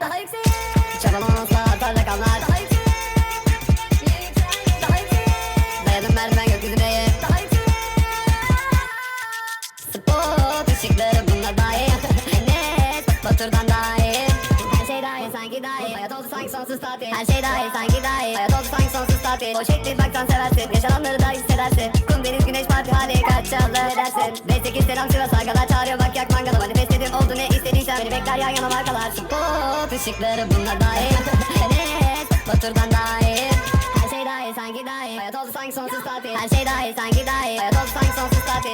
Daha yüksek Çabalamazsa artar rakamlar Daha yüksek Daha yüksek Dayadım merdiven gökyüzüne Daha bunlar dahi Enes Batur'dan dahi Her şey dahi sanki dahi Hayat oldu sanki sonsuz tatil. Her şey dahi sanki dahi Hayat oldu sanki sonsuz tatil Boş ettir baksan seversin Yaşananları da hissedersin. Kum deniz güneş parti hali kaç çalı edersin 5-8 selam bekler yan yana markalar Spot ışıkları bunlar dahi Enes Batur'dan dahi Her şey dahi sanki dahi Hayat oldu sanki sonsuz tatil. Her şey dahi sanki dahi Hayat oldu sanki sonsuz tatil